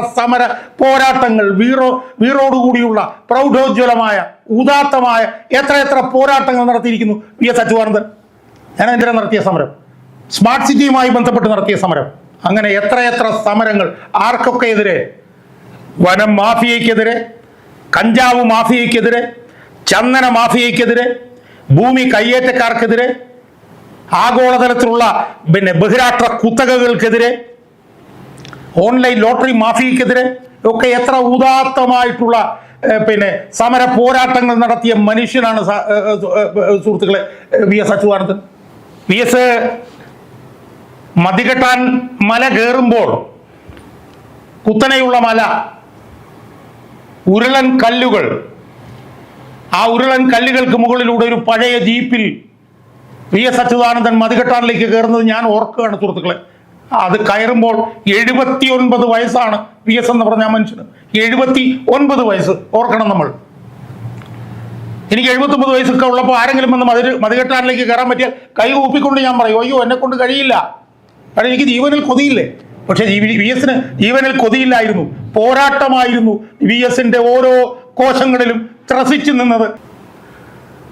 സമര പോരാട്ടങ്ങൾ വീറോ വീറോടുകൂടിയുള്ള പ്രൗഢോജ്വലമായ ഉദാത്തമായ എത്ര എത്ര പോരാട്ടങ്ങൾ നടത്തിയിരിക്കുന്നു വി എസ് അച്യുതാനന്ദൻ. എന്തിനാ നടത്തിയ സമരം. സ്മാർട്ട് സിറ്റിയുമായി ബന്ധപ്പെട്ട് നടത്തിയ സമരം. അങ്ങനെ എത്ര എത്ര സമരങ്ങൾ ആർക്കൊക്കെ എതിരെ വനം മാഫിയക്കെതിരെ കഞ്ചാവ് മാഫിയക്കെതിരെ ചന്ദന മാഫിയക്കെതിരെ ഭൂമി കയ്യേറ്റക്കാർക്കെതിരെ ആഗോളതലത്തിലുള്ള പിന്നെ ബഹിരാഷ്ട്ര കുത്തകകൾക്കെതിരെ ഓൺലൈൻ ലോട്ടറി മാഫിയക്കെതിരെ ഒക്കെ എത്ര ഉദാത്തമായിട്ടുള്ള പിന്നെ സമര പോരാട്ടങ്ങൾ നടത്തിയ മനുഷ്യനാണ് സുഹൃത്തുക്കളെ V S Achuthanandan. V S Mathikettan മല കയറുമ്പോൾ കുത്തനെയുള്ള മല ഉരുളൻ കല്ലുകൾ. ആ ഉരുളൻ കല്ലുകൾക്ക് മുകളിലൂടെ ഒരു പഴയ ജീപ്പിൽ വി എസ് അച്യുതാനന്ദൻ മതികെട്ടാനിലേക്ക് കയറുന്നത് ഞാൻ ഓർക്കുകയാണ് സുഹൃത്തുക്കളെ. അത് കയറുമ്പോൾ എഴുപത്തി ഒൻപത് വയസ്സാണ്. വി എസ് എന്ന് പറഞ്ഞ മനുഷ്യന്. എഴുപത്തി ഒൻപത് വയസ്സ്. ഓർക്കണം നമ്മൾ. എനിക്ക് എഴുപത്തൊമ്പത് വയസ്സൊക്കെ ഉള്ളപ്പോൾ ആരെങ്കിലും വന്ന് മതി മതികെട്ടാനിലേക്ക് കയറാൻ പറ്റിയാൽ കൈ കൂപ്പിക്കൊണ്ട് ഞാൻ പറയും അയ്യോ എന്നെ കൊണ്ട് കഴിയില്ല. കാരണം എനിക്ക് ജീവനിൽ കൊതിയില്ലേ? പക്ഷേ വി എസിന് ജീവനിൽ കൊതിയില്ലായിരുന്നു. പോരാട്ടമായിരുന്നു വി എസിന്റെ ഓരോ കോശങ്ങളിലും ത്രസിച്ചു നിന്നത്.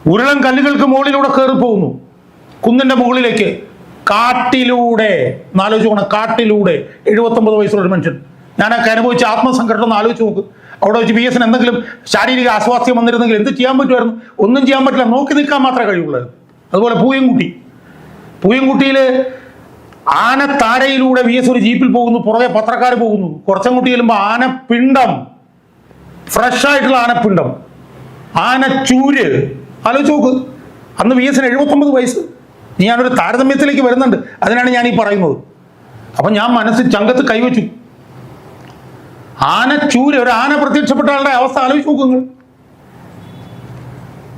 ഉരുളം കല്ലുകൾക്ക് മുകളിലൂടെ കയറി പോകുന്നു കുന്നിന്റെ മുകളിലേക്ക്. കാട്ടിലൂടെ എന്നാലോചിക്കണം കാട്ടിലൂടെ എഴുപത്തൊമ്പത് വയസ്സുള്ള ഒരു മനുഷ്യൻ. ഞാനൊക്കെ അനുഭവിച്ച ആത്മസംഘടന ഒന്ന് ആലോചിച്ച് നോക്ക്. അവിടെ വെച്ച് ബി എസിന് എന്തെങ്കിലും ശാരീരിക അസ്വാസ്ഥ്യം വന്നിരുന്നെങ്കിൽ എന്ത് ചെയ്യാൻ പറ്റുമായിരുന്നു? ഒന്നും ചെയ്യാൻ പറ്റില്ല. നോക്കി നിൽക്കാൻ മാത്രമേ കഴിയുള്ളായിരുന്നു അതുപോലെ പൂയംകുട്ടി പൂയംകുട്ടിയിൽ ആനത്താരയിലൂടെ വി എസ് ഒരു ജീപ്പിൽ പോകുന്നു പുറകെ പത്രക്കാർ പോകുന്നു. കുറച്ചങ്ങോട്ട് ചെല്ലുമ്പോൾ ആനപ്പിണ്ടം. ഫ്രഷായിട്ടുള്ള ആനപ്പിണ്ടം. ആനച്ചൂര്. ആലോചിച്ച് നോക്ക്. അന്ന് വി എസിന് എഴുപത്തൊമ്പത് വയസ്സ്. ഞാനൊരു താരതമ്യത്തിലേക്ക് വരുന്നുണ്ട്. അതിനാണ് ഞാൻ ഈ പറയുന്നത്. അപ്പം ഞാൻ മനസ്സിൽ ചങ്കത്ത് കൈവച്ചു. ആന ചൂര് ഒരു ആന പ്രത്യക്ഷപ്പെട്ട ആളുടെ അവസ്ഥ ആലോചിച്ച് നോക്ക് നിങ്ങൾ.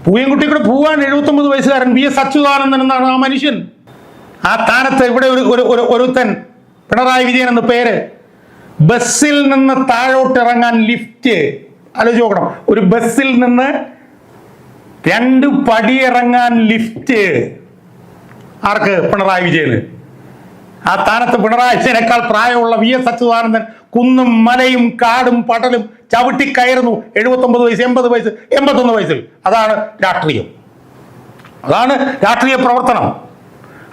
പൂയംകുട്ടി കൂടെ പോവാൻ എഴുപത്തൊമ്പത് വയസ്സുകാരൻ വി എസ് അച്യുതാനന്ദൻ എന്നാണ് ആ മനുഷ്യൻ. ആ താനത്ത് ഇവിടെ ഒരു ഒരു ഒരു ഒരുത്തൻ പിണറായി വിജയൻ എന്ന പേര്. ബസ്സിൽ നിന്ന് താഴോട്ട് ഇറങ്ങാൻ ലിഫ്റ്റ്. ആലോചിച്ച് നോക്കണം. ഒരു ബസ്സിൽ നിന്ന് രണ്ട് പടി ഇറങ്ങാൻ ലിഫ്റ്റ്. ആർക്ക്? പിണറായി വിജയന്. ആ സ്ഥാനത്ത് പിണറായി വിജയനേക്കാൾ പ്രായമുള്ള വി എസ് അച്യുതാനന്ദൻ കുന്നും മലയും കാടും പടലും ചവിട്ടി കയറുന്നു എഴുപത്തൊമ്പത് വയസ്സ് എൺപത് വയസ്സ് എൺപത്തൊന്ന് വയസ്സിൽ. അതാണ് രാഷ്ട്രീയം. അതാണ് രാഷ്ട്രീയ പ്രവർത്തനം.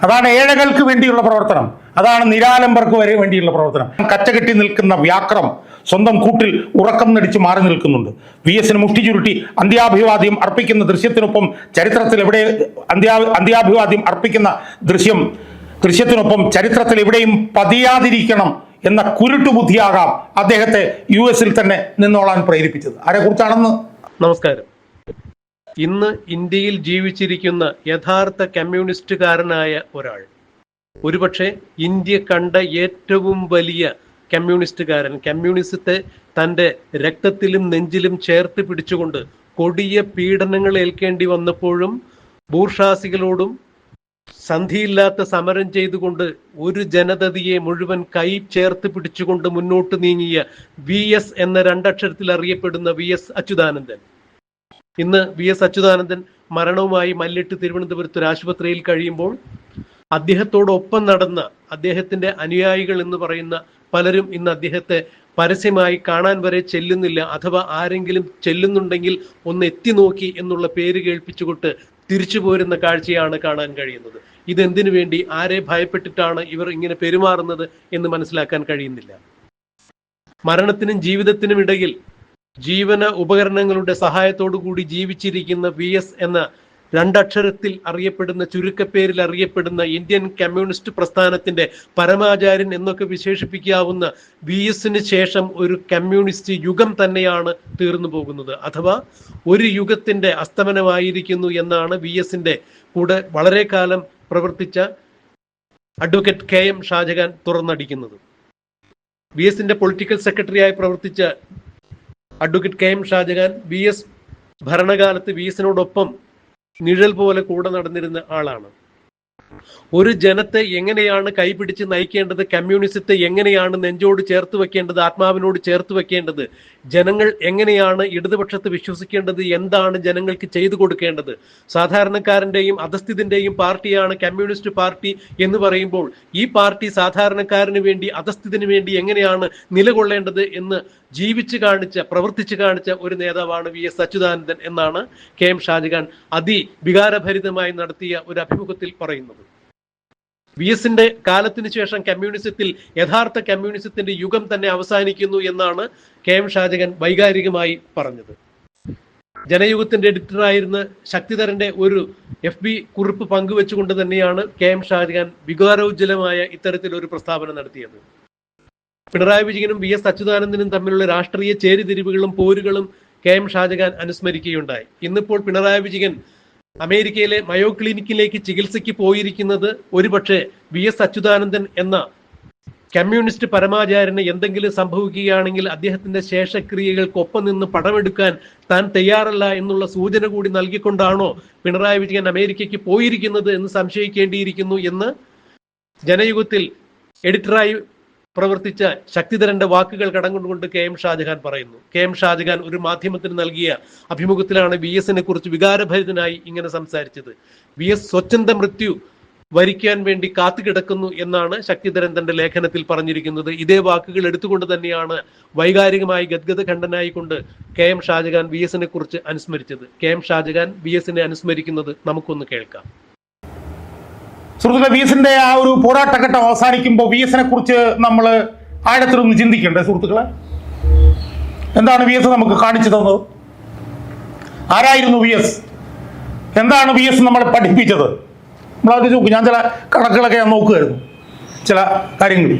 അതാണ് ഏഴകൾക്ക് വേണ്ടിയുള്ള പ്രവർത്തനം. അതാണ് നിരാലംബർക്ക് വരെ വേണ്ടിയുള്ള പ്രവർത്തനം. കച്ചകെട്ടി നിൽക്കുന്ന വ്യാക്രം സ്വന്തം കൂട്ടിൽ ഉറക്കം നടിച്ച് മാറി നിൽക്കുന്നുണ്ട്. വി എസിന് മുഷ്ടി ചുരുട്ടി അന്ത്യാഭിവാദ്യം അർപ്പിക്കുന്ന ദൃശ്യത്തിനൊപ്പം ചരിത്രത്തിൽ എവിടെ അന്ത്യാ അന്ത്യാഭിവാദ്യം അർപ്പിക്കുന്ന ദൃശ്യം ദൃശ്യത്തിനൊപ്പം ചരിത്രത്തിൽ എവിടെയും പതിയാതിരിക്കണം എന്ന കുരുട്ടുബുദ്ധിയാകാം അദ്ദേഹത്തെ യു എസിൽ തന്നെ നിന്നോളാൻ പ്രേരിപ്പിച്ചത്. ആരെക്കുറിച്ചാണെന്ന് നമസ്കാരം. ഇന്ന് ഇന്ത്യയിൽ ജീവിച്ചിരിക്കുന്ന യഥാർത്ഥ കമ്മ്യൂണിസ്റ്റുകാരനായ ഒരാൾ. ഒരുപക്ഷെ ഇന്ത്യ കണ്ട ഏറ്റവും വലിയ കമ്മ്യൂണിസ്റ്റുകാരൻ. കമ്മ്യൂണിസത്തെ തന്റെ രക്തത്തിലും നെഞ്ചിലും ചേർത്ത് പിടിച്ചുകൊണ്ട് കൊടിയ പീഡനങ്ങൾ ഏൽക്കേണ്ടി വന്നപ്പോഴും ബൂർഷാസികളോടും സന്ധിയില്ലാത്ത സമരം ചെയ്തുകൊണ്ട് ഒരു ജനതയെ മുഴുവൻ കൈ ചേർത്ത് പിടിച്ചുകൊണ്ട് മുന്നോട്ട് നീങ്ങിയ വി എസ് എന്ന രണ്ടക്ഷരത്തിൽ അറിയപ്പെടുന്ന വി എസ് അച്യുതാനന്ദൻ. ഇന്ന് വി എസ് അച്യുതാനന്ദൻ മരണവുമായി മല്ലിട്ട് തിരുവനന്തപുരത്ത് ഒരു ആശുപത്രിയിൽ കഴിയുമ്പോൾ അദ്ദേഹത്തോടൊപ്പം നടന്ന അദ്ദേഹത്തിന്റെ അനുയായികൾ എന്ന് പറയുന്ന പലരും ഇന്ന് അദ്ദേഹത്തെ പരസ്യമായി കാണാൻ വരെ ചെല്ലുന്നില്ല. അഥവാ ആരെങ്കിലും ചെല്ലുന്നുണ്ടെങ്കിൽ ഒന്ന് എത്തി നോക്കി എന്നുള്ള പേര് കേൾപ്പിച്ചുകൊണ്ട് തിരിച്ചു പോരുന്ന കാഴ്ചയാണ് കാണാൻ കഴിയുന്നത്. ഇതെന്തിനു വേണ്ടി ആരെ ഭയപ്പെട്ടിട്ടാണ് ഇവർ ഇങ്ങനെ പെരുമാറുന്നത് എന്ന് മനസ്സിലാക്കാൻ കഴിയുന്നില്ല. മരണത്തിനും ജീവിതത്തിനും ഇടയിൽ ജീവന ഉപകരണങ്ങളുടെ സഹായത്തോടു കൂടി ജീവിച്ചിരിക്കുന്ന വി എന്ന രണ്ടക്ഷരത്തിൽ അറിയപ്പെടുന്ന ചുരുക്കപ്പേരിൽ അറിയപ്പെടുന്ന ഇന്ത്യൻ കമ്മ്യൂണിസ്റ്റ് പ്രസ്ഥാനത്തിന്റെ പരമാചാര്യൻ എന്നൊക്കെ വിശേഷിപ്പിക്കാവുന്ന വി എസിന് ശേഷം ഒരു കമ്മ്യൂണിസ്റ്റ് യുഗം തന്നെയാണ് തീർന്നു പോകുന്നത്. അഥവാ ഒരു യുഗത്തിന്റെ അസ്തമനമായിരിക്കുന്നു എന്നാണ് വി എസിന്റെ കൂടെ വളരെ കാലം പ്രവർത്തിച്ച അഡ്വക്കേറ്റ് കെ എം ഷാജഹാൻ തുറന്നടിക്കുന്നത്. വി എസിന്റെ പൊളിറ്റിക്കൽ സെക്രട്ടറിയായി പ്രവർത്തിച്ച advocate K M Shajahan V S ഭരണകാലത്ത് വി എസിനോടൊപ്പം നിഴൽ പോലെ കൂടെ നടന്നിരുന്ന ആളാണ്. ഒരു ജനത്തെ എങ്ങനെയാണ് കൈപിടിച്ച് നയിക്കേണ്ടത്? കമ്മ്യൂണിസത്തെ എങ്ങനെയാണ് നെഞ്ചോട് ചേർത്ത് വെക്കേണ്ടത്? ആത്മാവിനോട് ചേർത്ത് വെക്കേണ്ടത്? ജനങ്ങൾ എങ്ങനെയാണ് ഇടതുപക്ഷത്ത് വിശ്വസിക്കേണ്ടത്? എന്താണ് ജനങ്ങൾക്ക് ചെയ്തു കൊടുക്കേണ്ടത്? സാധാരണക്കാരന്റെയും അധസ്ഥിതിന്റെയും പാർട്ടിയാണ് കമ്മ്യൂണിസ്റ്റ് പാർട്ടി എന്ന് പറയുമ്പോൾ ഈ പാർട്ടി സാധാരണക്കാരന് വേണ്ടി അധസ്ഥിതിന് വേണ്ടി എങ്ങനെയാണ് നിലകൊള്ളേണ്ടത് എന്ന് ജീവിച്ചു കാണിച്ച പ്രവർത്തിച്ചു കാണിച്ച ഒരു നേതാവാണ് വി എസ് അച്യുതാനന്ദൻ എന്നാണ് കെ എം ഷാജഹാൻ അതിവികാരഭരിതമായി നടത്തിയ ഒരു അഭിമുഖത്തിൽ പറയുന്നത്. വി എസിന്റെ കാലത്തിന് ശേഷം കമ്മ്യൂണിസത്തിൽ യഥാർത്ഥ കമ്മ്യൂണിസത്തിന്റെ യുഗം തന്നെ അവസാനിക്കുന്നു എന്നാണ് കെ എം ഷാജകൻ വൈകാരികമായി പറഞ്ഞത്. ജനയുഗത്തിന്റെ എഡിറ്ററായിരുന്ന ശക്തിധരന്റെ ഒരു എഫ് ബി കുറിപ്പ് പങ്കുവെച്ചുകൊണ്ട് തന്നെയാണ് കെ എം ഷാജഹാൻ വികാരോജ്വലമായ ഇത്തരത്തിലൊരു പ്രസ്താവന നടത്തിയത്. പിണറായി വിജയനും വി എസ് അച്യുതാനന്ദനും തമ്മിലുള്ള രാഷ്ട്രീയ ചേരിതിരിവുകളും പോരുകളും കെ എം ഷാജഹാൻ അനുസ്മരിക്കുകയുണ്ടായി. ഇന്നിപ്പോൾ പിണറായി വിജയൻ അമേരിക്കയിലെ മയോ ക്ലിനിക്കിലേക്ക് ചികിത്സയ്ക്ക് പോയിരിക്കുന്നത് ഒരുപക്ഷെ വി എസ് അച്യുതാനന്ദൻ എന്ന കമ്മ്യൂണിസ്റ്റ് പരമാചാര്യന് എന്തെങ്കിലും സംഭവിക്കുകയാണെങ്കിൽ അദ്ദേഹത്തിന്റെ ശേഷക്രിയകൾക്കൊപ്പം നിന്ന് പടമെടുക്കാൻ താൻ തയ്യാറല്ല എന്നുള്ള സൂചന കൂടി നൽകിക്കൊണ്ടാണോ പിണറായി വിജയൻ അമേരിക്കയ്ക്ക് പോയിരിക്കുന്നത് എന്ന് സംശയിക്കേണ്ടിയിരിക്കുന്നു എന്ന് ജനയുഗത്തിൽ എഡിറ്ററായി പ്രവർത്തിച്ച ശക്തിധരന്റെ വാക്കുകൾ കടങ്ങുകൊണ്ട് കെ എം ഷാജഹാൻ പറയുന്നു. കെ എം ഷാജഹാൻ ഒരു മാധ്യമത്തിന് നൽകിയ അഭിമുഖത്തിലാണ് വി എസിനെ കുറിച്ച് വികാരഭരിതനായി ഇങ്ങനെ സംസാരിച്ചത്. വി എസ് സ്വച്ഛന്ത മൃത്യു വരിക്കാൻ വേണ്ടി കാത്തുകിടക്കുന്നു എന്നാണ് ശക്തിധരൻ തന്റെ ലേഖനത്തിൽ പറഞ്ഞിരിക്കുന്നത്. ഇതേ വാക്കുകൾ എടുത്തുകൊണ്ട് തന്നെയാണ് വൈകാരികമായി ഗദ്ഗത ഖണ്ഡനായി കൊണ്ട് കെ എം ഷാജഹാൻ വി എസിനെ കുറിച്ച് അനുസ്മരിച്ചത്. കെ എം ഷാജഹാൻ വി എസിനെ അനുസ്മരിക്കുന്നത് നമുക്കൊന്ന് കേൾക്കാം. സുഹൃത്തുക്കളെ വി എസിന്റെ ആ ഒരു പോരാട്ടഘട്ടം അവസാനിക്കുമ്പോൾ വി എസിനെ കുറിച്ച് നമ്മൾ ആഴത്തിലൊന്ന് ചിന്തിക്കണ്ടേ സുഹൃത്തുക്കളെ? എന്താണ് വി എസ് നമുക്ക് കാണിച്ചു തന്നത്? ആരായിരുന്നു വി എസ് എന്താണ് വി എസ് നമ്മളെ പഠിപ്പിച്ചത്? നമ്മളത് നോക്കും ഞാൻ ചില കണക്കുകളൊക്കെ ഞാൻ നോക്കുമായിരുന്നു ചില കാര്യങ്ങൾ.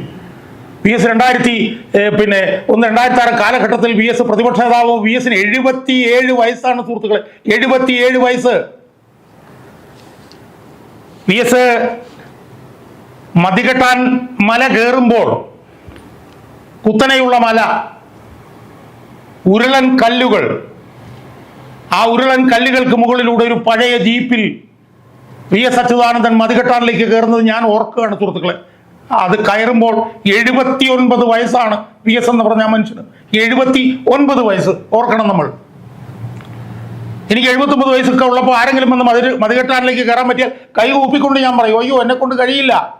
വി എസ് രണ്ടായിരത്തി പിന്നെ ഒന്ന് രണ്ടായിരത്തി ആറ് കാലഘട്ടത്തിൽ വി എസ് പ്രതിപക്ഷ നേതാവ് വി എസിന് എഴുപത്തി ഏഴ് വയസ്സാണ് സുഹൃത്തുക്കളെ. എഴുപത്തി ഏഴ് വയസ്സ്. വി എസ് മതികെട്ടാൻ മല കയറുമ്പോൾ കുത്തനെയുള്ള മല ഉരുളൻ കല്ലുകൾ. ആ ഉരുളൻ കല്ലുകൾക്ക് മുകളിലൂടെ ഒരു പഴയ ജീപ്പിൽ വി എസ് അച്യുതാനന്ദൻ മതികെട്ടാനിലേക്ക് കയറുന്നത് ഞാൻ ഓർക്കുകയാണ് സുഹൃത്തുക്കളെ. അത് കയറുമ്പോൾ എഴുപത്തി ഒൻപത് വയസ്സാണ് വി എസ് എന്ന് പറഞ്ഞ മനുഷ്യന്. എഴുപത്തി ഒൻപത് വയസ്സ്. ഓർക്കണം നമ്മൾ. എനിക്ക് എഴുപത്തൊമ്പത് വയസ്സൊക്കെ ഉള്ളപ്പോൾ ആരെങ്കിലും വന്ന് മതി മതികെട്ടാനിലേക്ക് കയറാൻ പറ്റിയാൽ കൈ കൂപ്പിക്കൊണ്ട് ഞാൻ പറയും അയ്യോ എന്നെ കൊണ്ട് കഴിയില്ല.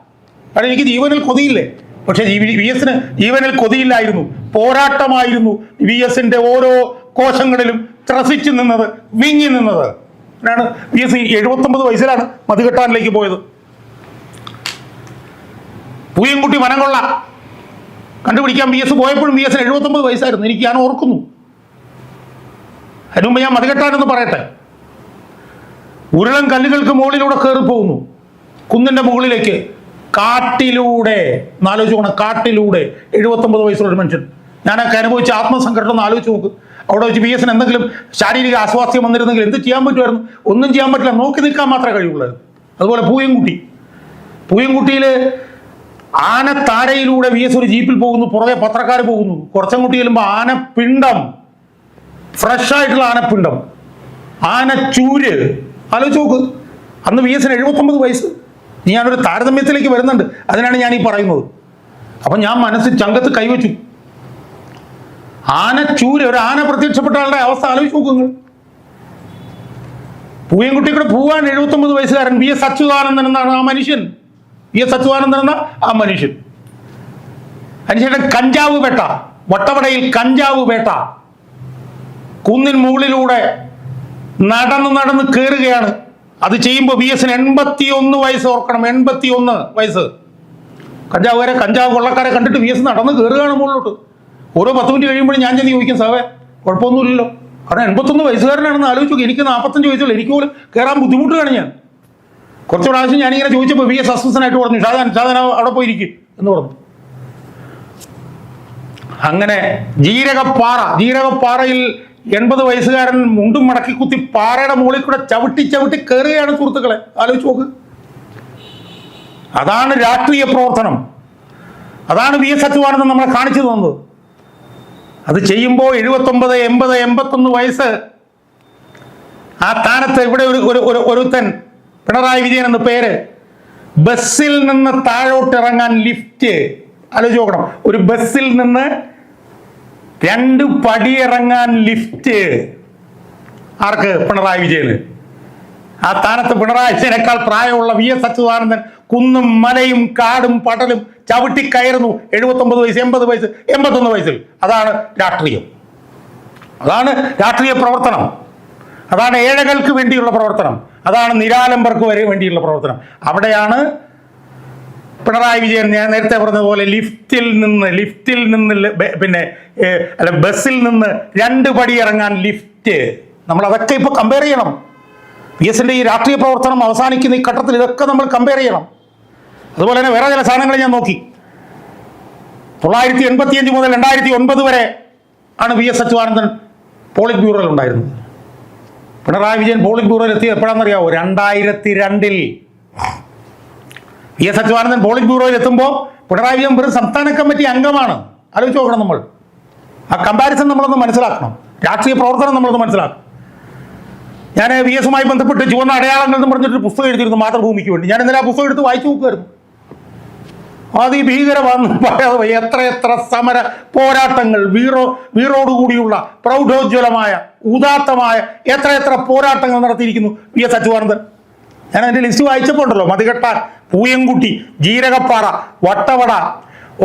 കാരണം എനിക്ക് ജീവനിൽ കൊതിയില്ലേ? പക്ഷേ വി എസിന് ജീവനിൽ കൊതിയില്ലായിരുന്നു പോരാട്ടമായിരുന്നു വി എസിന്റെ ഓരോ കോശങ്ങളിലും ത്രസിച്ചു നിന്നത് വിങ്ങി നിന്നത്. ാണ് വി എസ് എഴുപത്തൊമ്പത് വയസ്സിലാണ് മതികെട്ടാനിലേക്ക് പോയത്. വനം വനംകൊള്ള. കണ്ടുപിടിക്കാൻ വി എസ് പോയപ്പോഴും വി എസിന് എഴുപത്തൊമ്പത് വയസ്സായിരുന്നു. എനിക്ക് ഞാൻ ഓർക്കുന്നു. അതിനു മുമ്പ് ഞാൻ മതികെട്ടാനെന്ന് പറയട്ടെ? ഉരുളൻ കല്ലുകൾക്ക് മുകളിലൂടെ കയറി പോകുന്നു. കുന്നിന്റെ മുകളിലേക്ക്. കാട്ടിലൂടെ. എന്നാലോചിക്കണം കാട്ടിലൂടെ. എഴുപത്തൊമ്പത് വയസ്സുള്ള ഒരു മനുഷ്യൻ. ഞാനൊക്കെ അനുഭവിച്ച ആത്മസംഘടന ഒന്ന് ആലോചിച്ച് നോക്ക്. അവിടെ വെച്ച് ബി എസിന് എന്തെങ്കിലും ശാരീരിക അസ്വാസ്ഥ്യം വന്നിരുന്നെങ്കിൽ എന്ത് ചെയ്യാൻ പറ്റുമായിരുന്നു? ഒന്നും ചെയ്യാൻ പറ്റില്ല. നോക്കി നിൽക്കാൻ മാത്രമേ കഴിയുള്ളായിരുന്നു അതുപോലെ പൂയംകുട്ടി പൂയംകുട്ടിയിൽ ആനത്താരയിലൂടെ വി എസ് ഒരു ജീപ്പിൽ പോകുന്നു. പുറകെ പത്രക്കാർ പോകുന്നു. കുറച്ചങ്ങോട്ട് ചെല്ലുമ്പോൾ ആനപ്പിണ്ടം. ഫ്രഷ് ആയിട്ടുള്ള ആനപ്പിണ്ടം. ആനച്ചൂര്. ആലോചിച്ച് നോക്ക്. അന്ന് വി എസിന് എഴുപത്തൊമ്പത് വയസ്സ്. ഞാനൊരു താരതമ്യത്തിലേക്ക് വരുന്നുണ്ട്. അതിനാണ് ഞാൻ ഈ പറയുന്നത്. അപ്പം ഞാൻ മനസ്സിൽ ചങ്കത്ത് കൈവച്ചു. ആനച്ചൂര് ഒരു ആന പ്രത്യക്ഷപ്പെട്ട ആളുടെ അവസ്ഥ ആലോചിച്ച് നോക്ക് നിങ്ങൾ. പൂയൻകുട്ടി കൂടെ പോവാൻ എഴുപത്തൊമ്പത് വയസ്സുകാരൻ വി എസ് അച്യുതാനന്ദൻ എന്നാണ് ആ മനുഷ്യൻ. വി എസ് അച്യുതാനന്ദൻ എന്ന ആ മനുഷ്യൻ. അതിനുശേഷം കഞ്ചാവ് വേട്ട. വട്ടവടയിൽ കഞ്ചാവ് വേട്ട. കുന്നിൻ മുകളിലൂടെ നടന്ന് നടന്ന് കയറുകയാണ് അത് ചെയ്യുമ്പോൾ വി എസിന് എൺപത്തി ഒന്ന് വയസ്സ് ഓർക്കണം. എൺപത്തി ഒന്ന് വയസ്സ് കഞ്ചാവുകാരെ കഞ്ചാവ് കൊള്ളക്കാരെ കണ്ടിട്ട് വി എസ് നടന്ന് കയറുകയാണ് മുകളിലോട്ട്. ഓരോ പത്ത് മിനിറ്റ് കഴിയുമ്പോഴും ഞാൻ ചെന്ന് ചോദിക്കും സാവേ കുഴപ്പമൊന്നുമില്ലല്ലോ. കാരണം എൺപത്തൊന്ന് വയസ്സുകാരനാണെന്ന് ആലോചിച്ചു നോക്കി എനിക്ക് നാൽപ്പത്തഞ്ച് വയസ്സുള്ള. എനിക്ക് പോലും കയറാൻ ബുദ്ധിമുട്ടുകയാണ് ഞാൻ. കുറച്ച് പ്രാവശ്യം ഞാനിങ്ങനെ ചോദിച്ചപ്പോൾ വി എസ് അസ്വസ്ഥനായിട്ട് പറഞ്ഞു ഷാദാൻ ഷാദാൻ അവിടെ പോയിരിക്കും എന്ന് പറഞ്ഞു. അങ്ങനെ ജീരകപ്പാറ ജീരകപ്പാറയിൽ എൺപത് വയസ്സുകാരൻ മുണ്ടും മടക്കി കുത്തി പാറയുടെ മുകളിൽ കൂടെ ചവിട്ടി ചവിട്ടി കയറുകയാണ് സുഹൃത്തുക്കളെ. ആലോചിച്ച് നോക്ക്. അതാണ് രാഷ്ട്രീയ പ്രവർത്തനം. അതാണ് വി എസ് അച്യുതാനന്ദൻ നമ്മളെ കാണിച്ചു തന്നത്. അത് ചെയ്യുമ്പോൾ എഴുപത്തൊമ്പത് എൺപത് എൺപത്തൊന്ന് വയസ്സ്. ആ സ്ഥാനത്ത് ഇവിടെ ഒരു ഒരു ഒരു ഒരുത്തൻ പിണറായി വിജയൻ എന്ന പേര്. ബസ്സിൽ നിന്ന് താഴോട്ട് ഇറങ്ങാൻ ലിഫ്റ്റ്. ആലോചിച്ച് നോക്കണം. ഒരു ബസ്സിൽ നിന്ന് രണ്ട് പടിയിറങ്ങാൻ ലിഫ്റ്റ് ആർക്ക്? പിണറായി വിജയന്. ആ സ്ഥാനത്ത് പിണറായി വിജയനേക്കാൾ പ്രായമുള്ള വി എസ് അച്യുതാനന്ദൻ കുന്നും മലയും കാടും പടലും ചവിട്ടിക്കയറുന്നു എഴുപത്തൊമ്പത് വയസ്സ് എൺപത് വയസ്സ് എൺപത്തൊന്ന് വയസ്സിൽ. അതാണ് രാഷ്ട്രീയം. അതാണ് രാഷ്ട്രീയ പ്രവർത്തനം. അതാണ് ഏഴകൾക്ക് വേണ്ടിയുള്ള പ്രവർത്തനം. അതാണ് നിരാലംബർക്ക് വരെ വേണ്ടിയുള്ള പ്രവർത്തനം. അവിടെയാണ് പിണറായി വിജയൻ ഞാൻ നേരത്തെ പറഞ്ഞതുപോലെ ലിഫ്റ്റിൽ നിന്ന് ലിഫ്റ്റിൽ നിന്ന് പിന്നെ അല്ല ബസ്സിൽ നിന്ന് രണ്ട് പടി ഇറങ്ങാൻ ലിഫ്റ്റ്. നമ്മൾ അതൊക്കെ ഇപ്പോൾ കമ്പയർ ചെയ്യണം. പി എസിന്റെ ഈ രാഷ്ട്രീയ പ്രവർത്തനം അവസാനിക്കുന്ന ഈ ഘട്ടത്തിൽ ഇതൊക്കെ നമ്മൾ കമ്പയർ ചെയ്യണം. അതുപോലെ തന്നെ വേറെ ചില സാധനങ്ങൾ ഞാൻ നോക്കി. തൊള്ളായിരത്തി എൺപത്തിയഞ്ച് മുതൽ രണ്ടായിരത്തി ഒൻപത് വരെ ആണ് വി എസ് അച്യുതാനന്ദൻ പോളിറ്റ് ബ്യൂറോയിൽ ഉണ്ടായിരുന്നത്. പിണറായി വിജയൻ പോളിറ്റ് ബ്യൂറോയിൽ എത്തിയത് എപ്പോഴാണെന്നറിയാവോ? രണ്ടായിരത്തി രണ്ടിൽ വി എസ് അച്യുതാനന്ദൻ പോളിറ്റ് ബ്യൂറോയിൽ എത്തുമ്പോൾ പിണറായി വിജയൻ വെറും സംസ്ഥാന കമ്മിറ്റി അംഗമാണ്. ആലോചിച്ച് നോക്കണം നമ്മൾ. ആ കമ്പാരിസൺ നമ്മളൊന്ന് മനസ്സിലാക്കണം. രാഷ്ട്രീയ പ്രവർത്തനം നമ്മളൊന്ന് മനസ്സിലാക്കണം. ഞാൻ വി എസുമായി ബന്ധപ്പെട്ട് ചുവന്ന അടയാളങ്ങൾ എന്ന് പറഞ്ഞിട്ട് പുസ്തകം എഴുതിയിരുന്നു മാതൃഭൂമിക്ക് വേണ്ടി. ഞാൻ ഇന്നലെ ആ പുസ്തകം എടുത്ത് വായിച്ചു നോക്കുമായിരുന്നു അതിഭീകരമാണ് പറയാതെ എത്ര എത്ര സമര പോരാട്ടങ്ങൾ വീറോ വീറോടുകൂടിയുള്ള പ്രൗഢോജ്വലമായ ഉദാത്തമായ എത്ര എത്ര പോരാട്ടങ്ങൾ നടത്തിയിരിക്കുന്നു വി എസ് അച്യുതാനന്ദൻ. ഞാൻ അതിന്റെ ലിസ്റ്റ് വായിച്ചപ്പോൾ ഉണ്ടല്ലോ മതികെട്ടാൻ പൂയംകുട്ടി ജീരകപ്പാറ വട്ടവട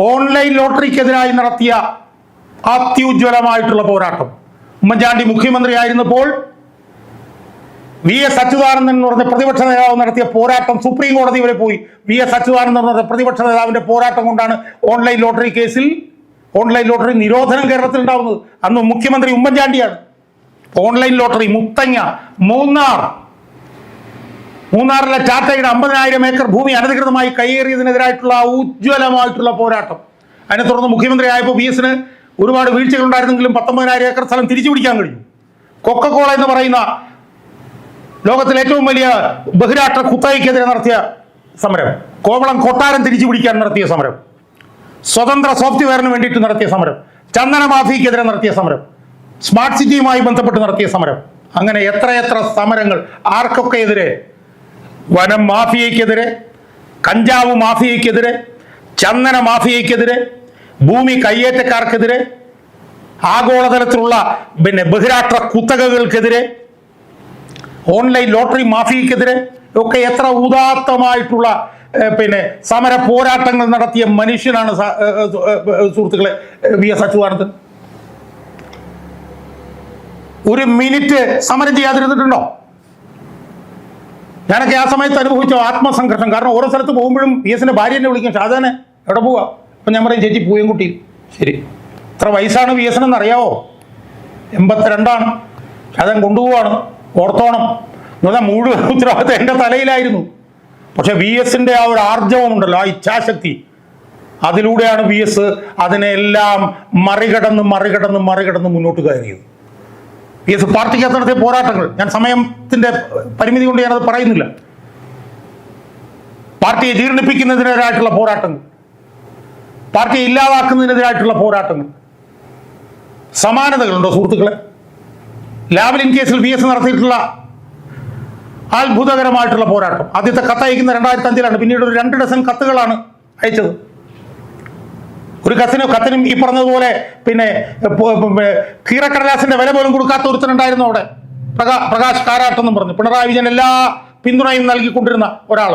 ഓൺലൈൻ ലോട്ടറിക്കെതിരായി നടത്തിയ അത്യുജ്വലമായിട്ടുള്ള പോരാട്ടം. ഉമ്മൻചാണ്ടി മുഖ്യമന്ത്രിയായിരുന്നപ്പോൾ വി എസ് അച്യുതാനന്ദൻ എന്ന് പറഞ്ഞ പ്രതിപക്ഷ നേതാവ് നടത്തിയ പോരാട്ടം സുപ്രീം കോടതി വരെ പോയി. വി എസ് അച്യുതാനന്ദൻ എന്ന് പറഞ്ഞ പ്രതിപക്ഷ നേതാവിന്റെ പോരാട്ടം കൊണ്ടാണ് ഓൺലൈൻ ലോട്ടറി കേസിൽ ഓൺലൈൻ ലോട്ടറി നിരോധനം കേരളത്തിൽ ഉണ്ടാവുന്നത്. അന്ന് മുഖ്യമന്ത്രി ഉമ്മൻചാണ്ടിയാണ്. ഓൺലൈൻ ലോട്ടറി മുത്തങ്ങ മൂന്നാർ മൂന്നാറിലെ ടാറ്റയുടെ അമ്പതിനായിരം ഏക്കർ ഭൂമി അനധികൃതമായി കൈയേറിയതിനെതിരായിട്ടുള്ള ഉജ്ജ്വലമായിട്ടുള്ള പോരാട്ടം. അതിനെ തുടർന്ന് മുഖ്യമന്ത്രി ആയപ്പോൾ ബി എസിന് ഒരുപാട് വീഴ്ചകൾ ഉണ്ടായിരുന്നെങ്കിലും പത്തൊമ്പതിനായിരം ഏക്കർ സ്ഥലം തിരിച്ചു പിടിക്കാൻ കഴിഞ്ഞു. കൊക്കക്കോള എന്ന് പറയുന്ന ലോകത്തിലെ ഏറ്റവും വലിയ ബഹിരാഷ്ട്ര കുത്തകയ്ക്കെതിരെ നടത്തിയ സമരം. കോവളം കൊട്ടാരം തിരിച്ചു പിടിക്കാൻ നടത്തിയ സമരം. സ്വതന്ത്ര സോഫ്റ്റ്വെയറിന് വേണ്ടിയിട്ട് നടത്തിയ സമരം. ചന്ദന മാഫിയക്കെതിരെ നടത്തിയ സമരം. സ്മാർട്ട് സിറ്റിയുമായി ബന്ധപ്പെട്ട് നടത്തിയ സമരം. അങ്ങനെ എത്രയെത്ര സമരങ്ങൾ ആർക്കൊക്കെ എതിരെ വനം മാഫിയയ്ക്കെതിരെ കഞ്ചാവ് മാഫിയയ്ക്കെതിരെ ചന്ദന മാഫിയയ്ക്കെതിരെ ഭൂമി കയ്യേറ്റക്കാർക്കെതിരെ ആഗോളതലത്തിലുള്ള പിന്നെ ബഹിരാഷ്ട്ര കുത്തകകൾക്കെതിരെ ഓൺലൈൻ ലോട്ടറി മാഫിയക്കെതിരെ ഒക്കെ എത്ര ഉദാത്തമായിട്ടുള്ള പിന്നെ സമര പോരാട്ടങ്ങൾ നടത്തിയ മനുഷ്യനാണ് സുഹൃത്തുക്കളെ വി എസ് അച്യുതാനന്ദൻ. ഒരു മിനിറ്റ് സമരം ചെയ്യാതിരുന്നിട്ടുണ്ടോ? ഞാനൊക്കെ ആ സമയത്ത് അനുഭവിച്ച ആത്മസംഘർഷം. കാരണം ഓരോ സ്ഥലത്ത് പോകുമ്പോഴും പി എസിന്റെ ഭാര്യ എന്നെ വിളിക്കും ഷാജാനെ എവിടെ പോവാ? അപ്പം ഞാൻ പറയും ചേച്ചി പൂയംകുട്ടി. ശരി. എത്ര വയസ്സാണ് വി എസിനെന്ന് അറിയാവോ? എൺപത്തിരണ്ടാണ്. ഷാജാൻ കൊണ്ടുപോവാണ് ഓർത്തോണം. എന്നാൽ മുഴുവൻ ഉത്തരവാദിത്തം എന്റെ തലയിലായിരുന്നു. പക്ഷെ വി എസിന്റെ ആ ഒരു ആർജവമുണ്ടല്ലോ ആ ഇച്ഛാശക്തി. അതിലൂടെയാണ് വി എസ് അതിനെല്ലാം മറികടന്ന് മറികടന്ന് മറികടന്ന് മുന്നോട്ട് കയറിയത്. പി എസ് പാർട്ടിക്കകത്ത് നടത്തിയ പോരാട്ടങ്ങൾ. ഞാൻ സമയത്തിന്റെ പരിമിതി കൊണ്ട് ഞാനത് പറയുന്നില്ല. പാർട്ടിയെ ജീർണിപ്പിക്കുന്നതിനെതിരായിട്ടുള്ള പോരാട്ടങ്ങൾ. പാർട്ടിയെ ഇല്ലാതാക്കുന്നതിനെതിരായിട്ടുള്ള പോരാട്ടങ്ങൾ. സമാനതകളുണ്ടോ സുഹൃത്തുക്കളെ? ലാവലിൻ കേസിൽ വി എസ് നടത്തിയിട്ടുള്ള അത്ഭുതകരമായിട്ടുള്ള പോരാട്ടം. ആദ്യത്തെ കത്ത് അയക്കുന്ന രണ്ടായിരത്തി അഞ്ചിലാണ്. പിന്നീട് ഒരു രണ്ട് ഡസൻ കത്തുകളാണ് അയച്ചത്. ഒരു കസിനും കത്തിനും ഈ പറഞ്ഞതുപോലെ പിന്നെ കീറക്കടലാസിന്റെ വില പോലും കൊടുക്കാത്ത ഒരുത്തനുണ്ടായിരുന്നു അവിടെ. പ്രകാ പ്രകാശ് കാരാട്ടെന്നും പറഞ്ഞു. പിണറായി വിജയൻ എല്ലാ പിന്തുണയും നൽകിക്കൊണ്ടിരുന്ന ഒരാൾ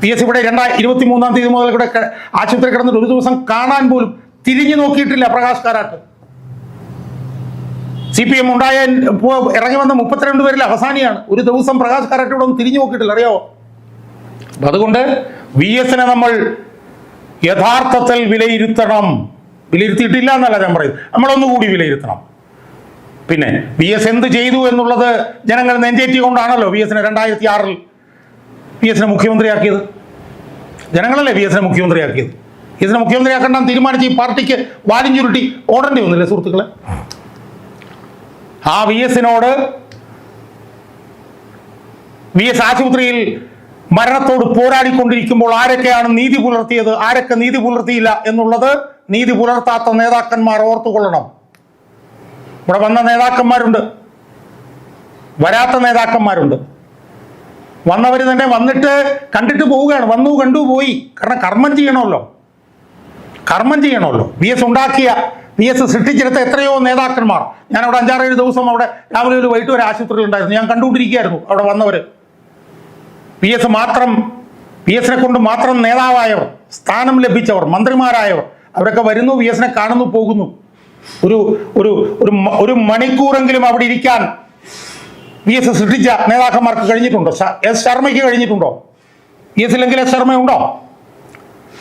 പി എസ് ഇവിടെ രണ്ടായി ഇരുപത്തി മൂന്നാം തീയതി മുതൽ ഇവിടെ ആശുപത്രി കിടന്നിട്ട് ഒരു ദിവസം കാണാൻ പോലും തിരിഞ്ഞു നോക്കിയിട്ടില്ല Prakash Karat. C P M ഉണ്ടായ ഇറങ്ങി വന്ന മുപ്പത്തിരണ്ട് പേരിൽ അവസാനിയാണ്. ഒരു ദിവസം പ്രകാശ് കാരാട്ട് ഇവിടെ ഒന്ന് തിരിഞ്ഞു നോക്കിയിട്ടില്ല. അറിയാവോ? അതുകൊണ്ട് വി എസിനെ നമ്മൾ യഥാർത്ഥത്തിൽ വിലയിരുത്തണം. വിലയിരുത്തിയിട്ടില്ല എന്നല്ല ഞാൻ പറയുന്നത്. നമ്മളൊന്നുകൂടി വിലയിരുത്തണം. പിന്നെ വി എസ് എന്ത് ചെയ്തു എന്നുള്ളത് ജനങ്ങൾ നെഞ്ചേറ്റി കൊണ്ടാണല്ലോ വി എസിനെ രണ്ടായിരത്തി ആറിൽ വി എസിനെ മുഖ്യമന്ത്രിയാക്കിയത്. ജനങ്ങളല്ലേ വി എസിനെ മുഖ്യമന്ത്രിയാക്കിയത്? വി എസിനെ മുഖ്യമന്ത്രിയാക്കണ്ട തീരുമാനിച്ച് ഈ പാർട്ടിക്ക് വാലും ചുരുട്ടി ഓടേണ്ടി വന്നില്ലേ സുഹൃത്തുക്കളെ? ആ വി എസിനോട് വി എസ് ആശുപത്രിയിൽ മരണത്തോട് പോരാടിക്കൊണ്ടിരിക്കുമ്പോൾ ആരൊക്കെയാണ് നീതി പുലർത്തിയത്? ആരൊക്കെ നീതി പുലർത്തിയില്ല എന്നുള്ളത് നീതി പുലർത്താത്ത നേതാക്കന്മാർ ഓർത്തുകൊള്ളണം. ഇവിടെ വന്ന നേതാക്കന്മാരുണ്ട്. വരാത്ത നേതാക്കന്മാരുണ്ട്. വന്നവർ തന്നെ വന്നിട്ട് കണ്ടിട്ട് പോവുകയാണ്. വന്നു കണ്ടു പോയി. കാരണം കർമ്മം ചെയ്യണമല്ലോ. കർമ്മം ചെയ്യണമല്ലോ. വി എസ് ഉണ്ടാക്കിയ വി എസ് സൃഷ്ടിച്ചെടുത്ത എത്രയോ നേതാക്കന്മാർ. ഞാൻ അവിടെ അഞ്ചാറേഴ് ദിവസം അവിടെ രാവിലെ ഒരു വൈകിട്ട് വരെ ആശുപത്രിയിൽ ഉണ്ടായിരുന്നു ഞാൻ കണ്ടുകൊണ്ടിരിക്കുകയായിരുന്നു അവിടെ വന്നവർ പി എസ് മാത്രം പി എസിനെ കൊണ്ട് മാത്രം നേതാവായവർ സ്ഥാനം ലഭിച്ചവർ മന്ത്രിമാരായവർ അവരൊക്കെ വരുന്നു പി എസിനെ കാണുന്നു പോകുന്നു. ഒരു ഒരു ഒരു മണിക്കൂറെങ്കിലും അവിടെ ഇരിക്കാൻ വി എസ് സൃഷ്ടിച്ച നേതാക്കന്മാർക്ക് കഴിഞ്ഞിട്ടുണ്ടോ? എസ് ശർമ്മയ്ക്ക് കഴിഞ്ഞിട്ടുണ്ടോ? വി എസ് ഇല്ലെങ്കിൽ എസ് ശർമ്മ ഉണ്ടോ?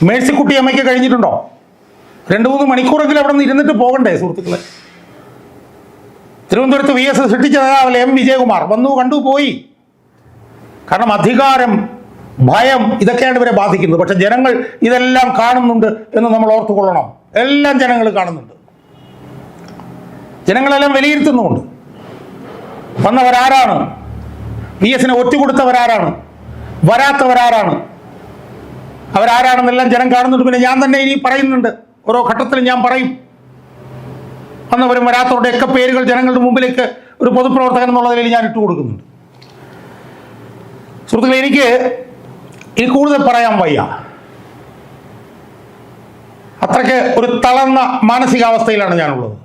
മേഴ്സിക്കുട്ടി അമ്മയ്ക്ക് കഴിഞ്ഞിട്ടുണ്ടോ? രണ്ട് മൂന്ന് മണിക്കൂറെങ്കിലും അവിടെ നിന്ന് ഇരുന്നിട്ട് പോകണ്ടേ സുഹൃത്തുക്കളെ? തിരുവനന്തപുരത്ത് വി എസ് സൃഷ്ടിച്ച നേതാവല്ലേ എം വിജയകുമാർ വന്നു കണ്ടു പോയി. കാരണം അധികാരം ഭയം ഇതൊക്കെയാണ് ഇവരെ ബാധിക്കുന്നത്. പക്ഷെ ജനങ്ങൾ ഇതെല്ലാം കാണുന്നുണ്ട് എന്ന് നമ്മൾ ഓർത്തുകൊള്ളണം. എല്ലാം ജനങ്ങൾ കാണുന്നുണ്ട്. ജനങ്ങളെല്ലാം വിലയിരുത്തുന്നുമുണ്ട്. വന്നവരാരാണ്? വി എസിനെ ഒറ്റുകൊടുത്തവരാരാണ്? വരാത്തവരാരാണ്? അവരാരാണെന്നെല്ലാം ജനം കാണുന്നുണ്ട്. പിന്നെ ഞാൻ തന്നെ ഇനി പറയുന്നുണ്ട്. ഓരോ ഘട്ടത്തിലും ഞാൻ പറയും. വന്നവരും വരാത്തവരുടെയൊക്കെ പേരുകൾ ജനങ്ങളുടെ മുമ്പിലേക്ക് ഒരു പൊതുപ്രവർത്തകൻ എന്നുള്ള നിലയിൽ ഞാൻ ഇട്ട് കൊടുക്കുന്നുണ്ട് സുഹൃത്തുക്കളെ എനിക്ക് ഇനി കൂടുതൽ പറയാൻ വയ്യ. അത്രയ്ക്ക് ഒരു തളർന്ന മാനസികാവസ്ഥയിലാണ് ഞാനുള്ളത്.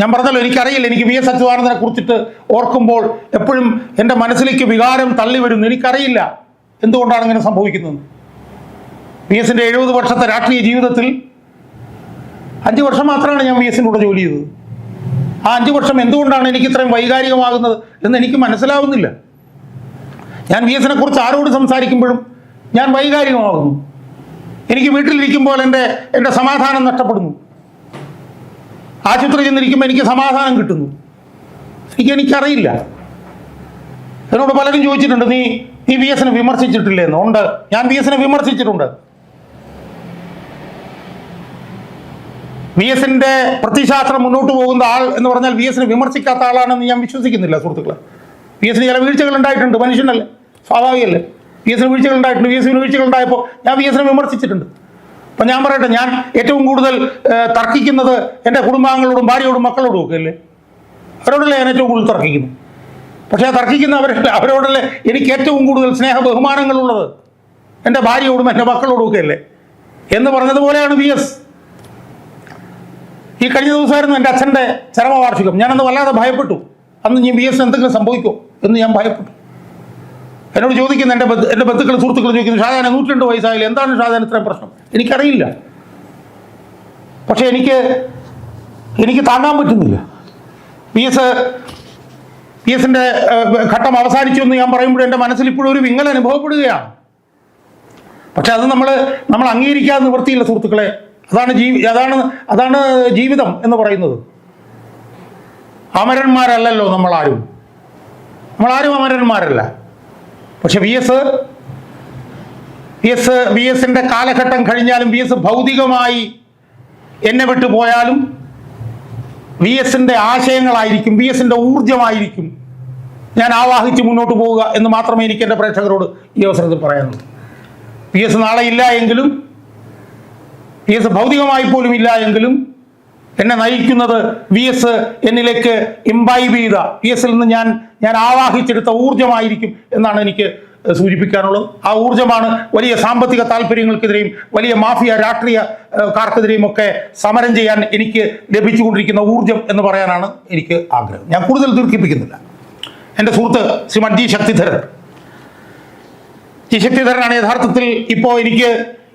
ഞാൻ പറഞ്ഞല്ലോ എനിക്കറിയില്ല എനിക്ക് വി എസ് അച്യുതാനന്ദനെ കുറിച്ചിട്ട് ഓർക്കുമ്പോൾ എപ്പോഴും എന്റെ മനസ്സിലേക്ക് വികാരം തള്ളി വരുന്നു. എനിക്കറിയില്ല എന്തുകൊണ്ടാണ് ഇങ്ങനെ സംഭവിക്കുന്നത്. വി എസിന്റെ എഴുപത് വർഷത്തെ രാഷ്ട്രീയ ജീവിതത്തിൽ അഞ്ച് വർഷം മാത്രമാണ് ഞാൻ വി എസിന്റെ കൂടെ ജോലി ചെയ്തത്. ആ അഞ്ച് വർഷം എന്തുകൊണ്ടാണ് എനിക്ക് ഇത്രയും വൈകാരികമാകുന്നത് എന്ന് എനിക്ക് മനസ്സിലാവുന്നില്ല. ഞാൻ വി എസിനെ കുറിച്ച് ആരോട് സംസാരിക്കുമ്പോഴും ഞാൻ വൈകാരികമാകുന്നു. എനിക്ക് വീട്ടിലിരിക്കുമ്പോൾ എന്റെ എന്റെ സമാധാനം നഷ്ടപ്പെടുന്നു. ആശുപത്രി ചെന്നിരിക്കുമ്പോൾ എനിക്ക് സമാധാനം കിട്ടുന്നു. എനിക്ക് എനിക്കറിയില്ല. എന്നോട് പലരും ചോദിച്ചിട്ടുണ്ട് നീ നീ വി എസിനെ വിമർശിച്ചിട്ടില്ലേ എന്ന് ഉണ്ട്. ഞാൻ വി എസിനെ വിമർശിച്ചിട്ടുണ്ട്. വി എസിന്റെ പ്രതിശാസ്ത്രം മുന്നോട്ട് പോകുന്ന ആൾ എന്ന് പറഞ്ഞാൽ വി എസിനെ വിമർശിക്കാത്ത ആളാണെന്ന് ഞാൻ വിശ്വസിക്കുന്നില്ല സുഹൃത്തുക്കളെ. വി എസിന് ചില വീഴ്ചകൾ ഉണ്ടായിട്ടുണ്ട് മനുഷ്യനല്ലേ? സ്വാഭാവികമല്ലേ? പി എസിന് വീഴ്ചകൾ ഉണ്ടായിട്ടുണ്ട്. വി എസിന് വീഴ്ചകൾ ഉണ്ടായപ്പോൾ ഞാൻ വി എസിനെ വിമർശിച്ചിട്ടുണ്ട്. അപ്പം ഞാൻ പറയട്ടെ ഞാൻ ഏറ്റവും കൂടുതൽ തർക്കിക്കുന്നത് എന്റെ കുടുംബാംഗങ്ങളോടും ഭാര്യയോടും മക്കളോടും ഒക്കെ അല്ലേ? അവരോടല്ലേ ഞാൻ ഏറ്റവും കൂടുതൽ തർക്കിക്കുന്നു? പക്ഷേ തർക്കിക്കുന്ന അവർ അവരോടല്ലേ എനിക്ക് ഏറ്റവും കൂടുതൽ സ്നേഹ ബഹുമാനങ്ങളുള്ളത്? എന്റെ ഭാര്യയോടും എന്റെ മക്കളോടും ഒക്കെ അല്ലേ? എന്ന് പറഞ്ഞതുപോലെയാണ് വി എസ് ഈ കഴിഞ്ഞ ദിവസമായിരുന്നു എന്റെ അച്ഛന്റെ ചരമവാർഷികം. ഞാനന്ന് വല്ലാതെ ഭയപ്പെട്ടു. അന്ന് ഞാൻ വി എസ് എന്തെങ്കിലും സംഭവിക്കുമോ എന്ന് ഞാൻ ഭയപ്പെട്ടു. എന്നോട് ചോദിക്കുന്ന എന്റെ എന്റെ ബന്ധുക്കൾ സുഹൃത്തുക്കൾ ചോദിക്കുന്നു ഷാജാൻ നൂറ്റിരണ്ട് വയസ്സായാലും എന്താണ് ഷാജാൻ ഇത്രയും പ്രശ്നം? എനിക്കറിയില്ല. പക്ഷേ എനിക്ക് എനിക്ക് താങ്ങാൻ പറ്റുന്നില്ല. പി എസ് പി എസിന്റെ ഘട്ടം അവസാനിച്ചു എന്ന് ഞാൻ പറയുമ്പോൾ എന്റെ മനസ്സിൽ ഇപ്പോഴും ഒരു വിങ്ങൽ അനുഭവപ്പെടുകയാണ്. പക്ഷെ അത് നമ്മൾ നമ്മൾ അംഗീകരിക്കാതെ നിവൃത്തിയില്ല സുഹൃത്തുക്കളെ. അതാണ് ജീവി അതാണ് അതാണ് ജീവിതം എന്ന് പറയുന്നത്. അമരന്മാരല്ലല്ലോ നമ്മളാരും. നമ്മളാരും അമരന്മാരല്ല. പക്ഷെ V S V S V എസിന്റെ കാലഘട്ടം കഴിഞ്ഞാലും വി എസ് ഭൗതികമായി എന്നെ വിട്ടുപോയാലും വി എസിന്റെ ആശയങ്ങളായിരിക്കും വി എസിന്റെ ഊർജമായിരിക്കും ഞാൻ ആവാഹിച്ച് മുന്നോട്ട് പോവുക എന്ന് മാത്രമേ എനിക്ക് എന്റെ പ്രേക്ഷകരോട് ഈ അവസരത്തിൽ പറയാനുള്ളൂ. പി എസ് നാളെ ഇല്ല എങ്കിലും പി എസ് ഭൗതികമായി പോലും ഇല്ല എങ്കിലും എന്നെ നയിക്കുന്നത് വി എസ് എന്നിലേക്ക് ഇംബൈബ് ചെയ്ത. വി എസിൽ നിന്ന് ഞാൻ ഞാൻ ആവാഹിച്ചെടുത്ത ഊർജമായിരിക്കും എന്നാണ് എനിക്ക് സൂചിപ്പിക്കാനുള്ളത്. ആ ഊർജമാണ് വലിയ സാമ്പത്തിക താല്പര്യങ്ങൾക്കെതിരെയും വലിയ മാഫിയ രാഷ്ട്രീയ ഏഹ്, കാർക്കെതിരെയും ഒക്കെ സമരം ചെയ്യാൻ എനിക്ക് ലഭിച്ചുകൊണ്ടിരിക്കുന്ന ഊർജം എന്ന് പറയാനാണ് എനിക്ക് ആഗ്രഹം. ഞാൻ കൂടുതൽ ദീർഘിപ്പിക്കുന്നില്ല. എന്റെ സുഹൃത്ത് ശ്രീമൻ ജി ശക്തിധരൻ. ജി ശക്തിധരനാണ് യഥാർത്ഥത്തിൽ ഇപ്പോൾ എനിക്ക്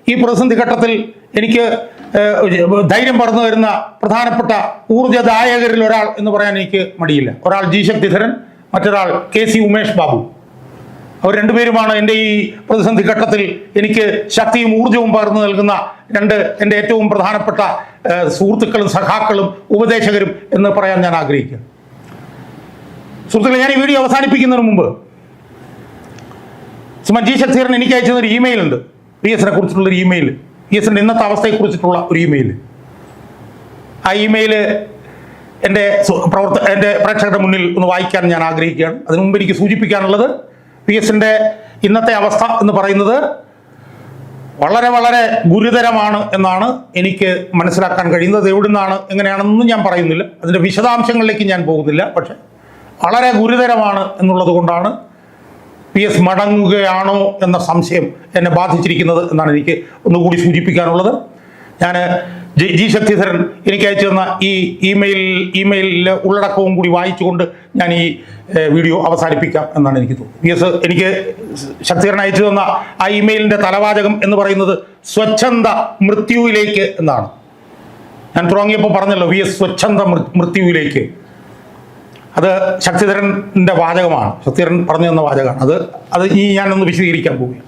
ഈ പ്രതിസന്ധി ഘട്ടത്തിൽ എനിക്ക് ധൈര്യം പറന്നു വരുന്ന പ്രധാനപ്പെട്ട ഊർജദായകരിൽ ഒരാൾ എന്ന് പറയാൻ എനിക്ക് മടിയില്ല. ഒരാൾ ജി ശക്തിധരൻ മറ്റൊരാൾ കെ സി ഉമേഷ് ബാബു. അവർ രണ്ടുപേരുമാണ് എന്റെ ഈ പ്രതിസന്ധി ഘട്ടത്തിൽ എനിക്ക് ശക്തിയും ഊർജവും പകർന്നു നൽകുന്ന രണ്ട് എന്റെ ഏറ്റവും പ്രധാനപ്പെട്ട സുഹൃത്തുക്കളും സഖാക്കളും ഉപദേശകരും എന്ന് പറയാൻ ഞാൻ ആഗ്രഹിക്കുന്നു സുഹൃത്തുക്കളെ ഞാൻ ഈ വീഡിയോ അവസാനിപ്പിക്കുന്നതിന് മുമ്പ് സുമൻ ജി ശക്തിധരൻ എനിക്ക് അയച്ചത് ഒരു ഇമെയിൽ ഉണ്ട്. പി എസിനെ കുറിച്ചിട്ടുള്ളൊരു ഇമെയിൽ. പി എസിന്റെ ഇന്നത്തെ അവസ്ഥയെക്കുറിച്ചിട്ടുള്ള ഒരു ഇമെയിൽ ആ ഇമെയിൽ എന്റെ പ്രവർത്ത എന്റെ പ്രേക്ഷകരുടെ മുന്നിൽ ഒന്ന് വായിക്കാൻ ഞാൻ ആഗ്രഹിക്കുകയാണ്. അതിനു മുമ്പ് എനിക്ക് സൂചിപ്പിക്കാനുള്ളത് പി എസിന്റെ ഇന്നത്തെ അവസ്ഥ എന്ന് പറയുന്നത് വളരെ വളരെ ഗുരുതരമാണ് എന്നാണ് എനിക്ക് മനസ്സിലാക്കാൻ കഴിയുന്നത്. എവിടെ നിന്നാണ് എങ്ങനെയാണെന്നൊന്നും ഞാൻ പറയുന്നില്ല. അതിന്റെ വിശദാംശങ്ങളിലേക്ക് ഞാൻ പോകുന്നില്ല. പക്ഷേ വളരെ ഗുരുതരമാണ് എന്നുള്ളത് കൊണ്ടാണ് പി എസ് മടങ്ങുകയാണോ എന്ന സംശയം എന്നെ ബാധിച്ചിരിക്കുന്നത് എന്നാണ് എനിക്ക് ഒന്നുകൂടി സൂചിപ്പിക്കാനുള്ളത്. ഞാൻ ജി ജി ശക്തിധരൻ എനിക്ക് അയച്ചു തന്ന ഈ ഇമെയിൽ ഇമെയിലിലെ ഉള്ളടക്കവും കൂടി വായിച്ചുകൊണ്ട് ഞാൻ ഈ വീഡിയോ അവസാനിപ്പിക്കാം എന്നാണ് എനിക്ക് തോന്നുന്നത്. പി എസ് എനിക്ക് ശക്തിധരൻ അയച്ചു തന്ന ആ ഇമെയിലിന്റെ തലവാചകം എന്ന് പറയുന്നത് സ്വച്ഛന്ത മൃത്യുവിലേക്ക് എന്നാണ്. ഞാൻ തുടങ്ങിയപ്പോൾ പറഞ്ഞല്ലോ വി എസ് സ്വച്ഛന്ത മൃത്യുവിലേക്ക്. അത് ശക്തിധരന്റെ വാചകമാണ്. ശക്തിധരൻ പറഞ്ഞു തന്ന വാചകമാണ്. അത് അത് ഈ ഞാനൊന്ന് വിശദീകരിക്കാൻ പോവുകയാണ്.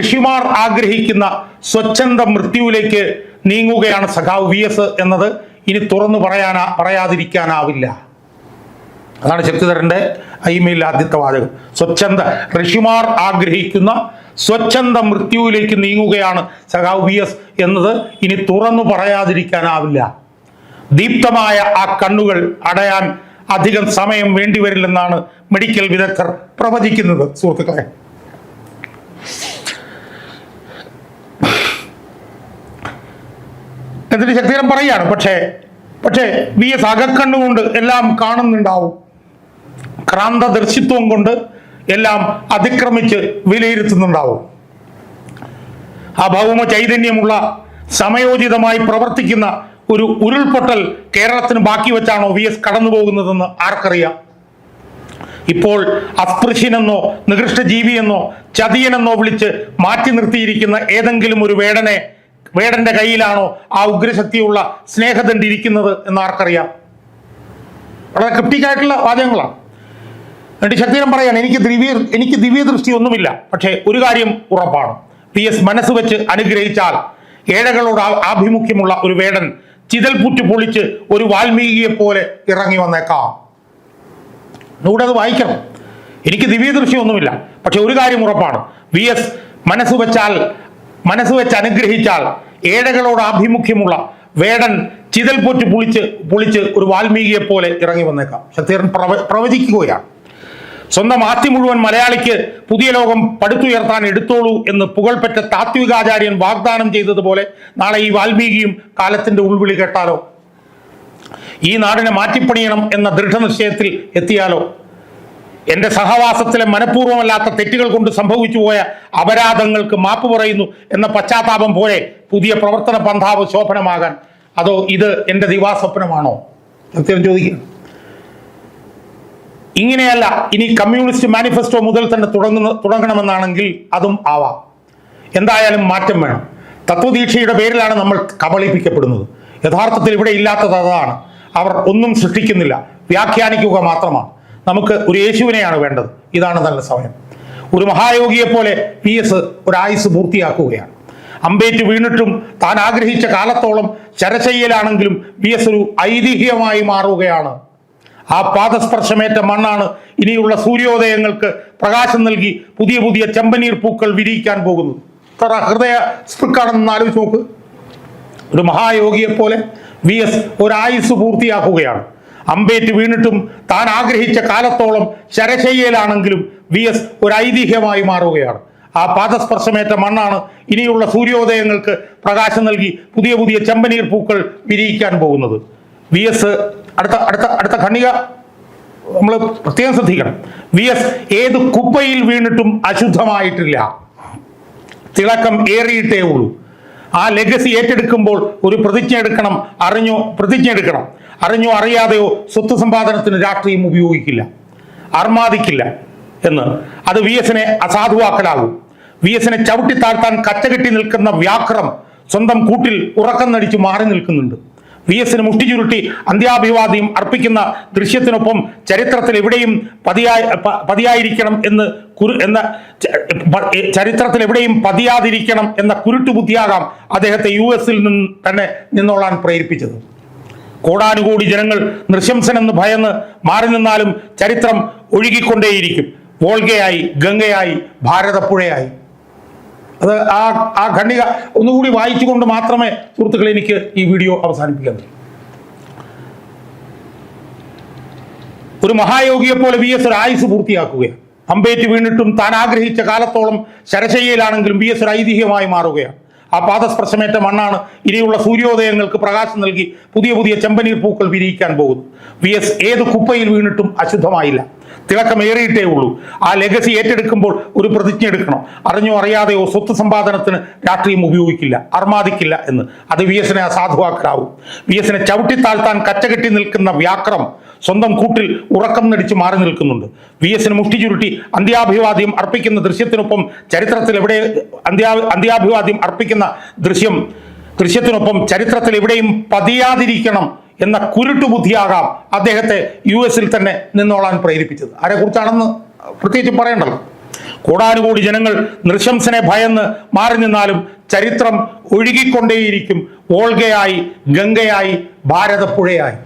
ഋഷിമാർ ആഗ്രഹിക്കുന്ന സ്വച്ഛന്ത മൃത്യുവിലേക്ക് നീങ്ങുകയാണ് സഖാവ് വി എസ് എന്നത്. ഇനി തുറന്നു പറയാനാ പറയാതിരിക്കാനാവില്ല. അതാണ് ശക്തിധരന്റെ ഐമയിൽ ആദ്യത്തെ വാചകം. സ്വച്ഛന്ത ഋഷിമാർ ആഗ്രഹിക്കുന്ന സ്വച്ഛന്ത മൃത്യുവിലേക്ക് നീങ്ങുകയാണ് സഖാവ് വി എസ് എന്നത്. ഇനി തുറന്നു പറയാതിരിക്കാനാവില്ല. ദീപ്തമായ ആ കണ്ണുകൾ അടയാൻ അധികം സമയം വേണ്ടിവരില്ലെന്നാണ് മെഡിക്കൽ വിദഗ്ധർ പ്രവചിക്കുന്നത് സുഹൃത്തുക്കളെ. എന്നിട്ട് ശക്തികരം പറയാണ് പക്ഷേ പക്ഷേ വി എസ് അകക്കണ്ണുകൊണ്ട് എല്ലാം കാണുന്നുണ്ടാവും. ക്രാന്തദർശിത്വം കൊണ്ട് എല്ലാം അതിക്രമിച്ച് വിലയിരുത്തുന്നുണ്ടാവും. ആ ഭൗമ ചൈതന്യമുള്ള സമയോചിതമായി പ്രവർത്തിക്കുന്ന ഒരു ഉരുൾപൊട്ടൽ കേരളത്തിന് ബാക്കി വെച്ചാണോ വി എസ് കടന്നു പോകുന്നതെന്ന് ആർക്കറിയാം? ഇപ്പോൾ അസ്പൃശ്യനെന്നോ നികൃഷ്ട ജീവിയെന്നോ ചതിയനെന്നോ വിളിച്ച് മാറ്റി നിർത്തിയിരിക്കുന്ന ഏതെങ്കിലും ഒരു വേടനെ വേടന്റെ കയ്യിലാണോ ആ ഉഗ്രശക്തിയുള്ള സ്നേഹദണ്ഡ് ഇരിക്കുന്നത് എന്ന് ആർക്കറിയാം? വളരെ ക്രിപ്റ്റിക്കായിട്ടുള്ള വാചകങ്ങളാണ്. എന്നിട്ട് ശക്തിരം പറയാൻ എനിക്ക് ദിവ്യ എനിക്ക് ദിവ്യദൃഷ്ടി ഒന്നുമില്ല പക്ഷേ ഒരു കാര്യം ഉറപ്പാണ്. പി എസ് മനസ്സ് വെച്ച് അനുഗ്രഹിച്ചാൽ ഏഴകളോട് ആഭിമുഖ്യമുള്ള ഒരു വേടൻ ചിതൽപുറ്റ് പൊളിച്ച് ഒരു വാൽമീകിയെ പോലെ ഇറങ്ങി വന്നേക്കാം. ഇവിടെ അത് വായിക്കണം. എനിക്ക് ദിവ്യദൃഷ്ടി ഒന്നുമില്ല പക്ഷെ ഒരു കാര്യം ഉറപ്പാണ്. വി എസ് മനസ്സ് വെച്ചാൽ മനസ്സ് വെച്ച് അനുഗ്രഹിച്ചാൽ ഏഴകളോട് ആഭിമുഖ്യമുള്ള വേടൻ ചിതൽപൊറ്റ് പൊളിച്ച് പൊളിച്ച് ഒരു വാൽമീകിയെ പോലെ ഇറങ്ങി വന്നേക്കാം. ശക്തിധരൻ പ്രവ പ്രവചിക്കുകയാണ്. സ്വന്തം ആസ്തി മുഴുവൻ മലയാളിക്ക് പുതിയ ലോകം പടുത്തുയർത്താൻ എടുത്തോളൂ എന്ന് പുകൾപ്പെട്ട താത്വികാചാര്യൻ വാഗ്ദാനം ചെയ്തതുപോലെ നാളെ ഈ വാൽമീകിയും കാലത്തിന്റെ ഉൾവിളി കേട്ടാലോ? ഈ നാടിനെ മാറ്റിപ്പണിയണം എന്ന ദൃഢനിശ്ചയത്തിൽ എത്തിയാലോ? എന്റെ സഹവാസത്തിലെ മനഃപൂർവമല്ലാത്ത തെറ്റുകൾ കൊണ്ട് സംഭവിച്ചു പോയ അപരാധങ്ങൾക്ക് മാപ്പ് പറയുന്നു എന്ന പശ്ചാത്താപം പോലെ പുതിയ പ്രവർത്തന പന്ഥാവ് ശോഭനമാകാൻ. അതോ ഇത് എന്റെ ദിവാസ്വപ്നമാണോ? സത്യം ചോദിക്കുന്നു ഇങ്ങനെയല്ല ഇനി കമ്മ്യൂണിസ്റ്റ് മാനിഫെസ്റ്റോ മുതൽ തന്നെ തുടങ്ങുന്ന തുടങ്ങണമെന്നാണെങ്കിൽ അതും ആവാം. എന്തായാലും മാറ്റം വേണം. തത്വദീക്ഷയുടെ പേരിലാണ് നമ്മൾ കബളിപ്പിക്കപ്പെടുന്നത്. യഥാർത്ഥത്തിൽ ഇവിടെ ഇല്ലാത്തത് അതാണ്. അവർ ഒന്നും സൃഷ്ടിക്കുന്നില്ല. വ്യാഖ്യാനിക്കുക മാത്രമാണ്. നമുക്ക് ഒരു യേശുവിനെയാണ് വേണ്ടത്. ഇതാണ് നല്ല സമയം. ഒരു മഹായോഗിയെ പോലെ പി എസ് ഒരു ആയുസ് പൂർത്തിയാക്കുകയാണ്. അമ്പേറ്റ് വീണിട്ടും താൻ ആഗ്രഹിച്ച കാലത്തോളം ചരശയ്യലാണെങ്കിലും പി എസ് ഒരു ഐതിഹ്യമായി മാറുകയാണ്. ആ പാദസ്പർശമേറ്റ മണ്ണാണ് ഇനിയുള്ള സൂര്യോദയങ്ങൾക്ക് പ്രകാശം നൽകി പുതിയ പുതിയ ചെമ്പനീർ പൂക്കൾ വിരിയിക്കാൻ പോകുന്നത്. എത്ര ഹൃദയ സ്പൃക്കാണെന്ന് ആലോചിച്ച് നോക്ക്. ഒരു മഹായോഗിയെ പോലെ വി എസ് ഒരായുസ് പൂർത്തിയാക്കുകയാണ്. അമ്പേറ്റ് വീണിട്ടും താൻ ആഗ്രഹിച്ച കാലത്തോളം ശരശയ്യയിലാണെങ്കിലും വി എസ് ഒരു ഐതിഹ്യമായി മാറുകയാണ്. ആ പാദസ്പർശമേറ്റ മണ്ണാണ് ഇനിയുള്ള സൂര്യോദയങ്ങൾക്ക് പ്രകാശം നൽകി പുതിയ പുതിയ ചെമ്പനീർ പൂക്കൾ വിരിയിക്കാൻ പോകുന്നത്. വി എസ് അടുത്ത അടുത്ത അടുത്ത ഖണ്ഡിക. നമ്മൾ പ്രത്യേകം ശ്രദ്ധിക്കണം. വി എസ് ഏത് കുപ്പയിൽ വീണിട്ടും അശുദ്ധമായിട്ടില്ല. തിളക്കം ഏറിയിട്ടേ ഉള്ളൂ. ആ ലെഗസി ഏറ്റെടുക്കുമ്പോൾ ഒരു പ്രതിജ്ഞ എടുക്കണം അറിഞ്ഞോ? പ്രതിജ്ഞ എടുക്കണം. അറിഞ്ഞോ അറിയാതെയോ സ്വത്ത് സമ്പാദനത്തിന് രാഷ്ട്രീയം ഉപയോഗിക്കില്ല. അർമാദിക്കില്ല എന്ന്. അത് വി എസിനെ അസാധുവാക്കലാകും. വി എസിനെ ചവിട്ടി താഴ്ത്താൻ കച്ചകെട്ടി നിൽക്കുന്ന വ്യാക്രം സ്വന്തം കൂട്ടിൽ ഉറക്കം നടിച്ചു മാറി നിൽക്കുന്നുണ്ട്. വി എസിന് മുട്ടിചുരുട്ടി അന്ത്യാഭിവാദ്യം അർപ്പിക്കുന്ന ദൃശ്യത്തിനൊപ്പം ചരിത്രത്തിൽ എവിടെയും പതിയായി പതിയായിരിക്കണം എന്ന് കുരു എന്ന ചരിത്രത്തിൽ എവിടെയും പതിയാതിരിക്കണം എന്ന കുരുട്ടു ബുദ്ധിയാകാം അദ്ദേഹത്തെ യു എസിൽ നിന്ന് തന്നെ നിന്നോളാൻ പ്രേരിപ്പിച്ചത്. കോടാനുകൂടി ജനങ്ങൾ നൃശംസനെന്ന് ഭയന്ന് മാറി നിന്നാലും ചരിത്രം ഒഴുകിക്കൊണ്ടേയിരിക്കും. വോൾഗയായി ഗംഗയായി ഭാരതപ്പുഴയായി. അത് ആ ആ ഖണ്ഡിക ഒന്നുകൂടി വായിച്ചുകൊണ്ട് മാത്രമേ സുഹൃത്തുക്കളെ എനിക്ക് ഈ വീഡിയോ അവസാനിപ്പിക്കാൻ ഒരു മഹായോഗിയെ പോലെ വി എസ് ഒരു ആയുസ് പൂർത്തിയാക്കുകയാണ്. അമ്പേറ്റ് വീണിട്ടും താൻ ആഗ്രഹിച്ച കാലത്തോളം ശരശയ്യയിലാണെങ്കിലും വി എസ് ഒരു ഐതിഹ്യമായി മാറുകയാണ്. ആ പാദസ്പർശമേറ്റ മണ്ണാണ് ഇനിയുള്ള സൂര്യോദയങ്ങൾക്ക് പ്രകാശം നൽകി പുതിയ പുതിയ ചെമ്പനീർ പൂക്കൾ വിരിയിക്കാൻ പോകുന്നു വി എസ് ഏത് കുപ്പയിൽ വീണിട്ടും അശുദ്ധമായില്ല. തിളക്കമേറിയിട്ടേ ഉള്ളൂ. ആ ലെഗസി ഏറ്റെടുക്കുമ്പോൾ ഒരു പ്രതിജ്ഞ എടുക്കണം. അറിഞ്ഞോ അറിയാതെയോ സ്വത്ത് സമ്പാദനത്തിന് രാഷ്ട്രീയം ഉപയോഗിക്കില്ല അർമാദിക്കില്ല എന്ന്. അത് വി എസിനെ അസാധുവാക്കലാവും. വി എസിനെ ചവിട്ടിത്താഴ്ത്താൻ കച്ചകെട്ടി നിൽക്കുന്ന വ്യാക്രം സ്വന്തം കൂട്ടിൽ ഉറക്കം നടിച്ച് മാറി നിൽക്കുന്നുണ്ട്. വി എസിന് മുഷ്ടി ചുരുട്ടി അന്ത്യാഭിവാദ്യം അർപ്പിക്കുന്ന ദൃശ്യത്തിനൊപ്പം ചരിത്രത്തിൽ എവിടെ അന്ത്യാ അന്ത്യാഭിവാദ്യം അർപ്പിക്കുന്ന ദൃശ്യം ദൃശ്യത്തിനൊപ്പം ചരിത്രത്തിൽ എവിടെയും പതിയാതിരിക്കണം എന്ന കുരുട്ടുബുദ്ധിയാകാം അദ്ദേഹത്തെ യു എസിൽ തന്നെ നിന്നോളാൻ പ്രേരിപ്പിച്ചത്. ആരെക്കുറിച്ചാണെന്ന് പ്രത്യേകിച്ച് പറയണ്ടല്ലോ. കോടാനുകൂടി ജനങ്ങൾ നൃശംസനെ ഭയന്ന് മാറി നിന്നാലും ചരിത്രം ഒഴുകിക്കൊണ്ടേയിരിക്കും. ഓൾഗയായി ഗംഗയായി ഭാരതപ്പുഴയായി.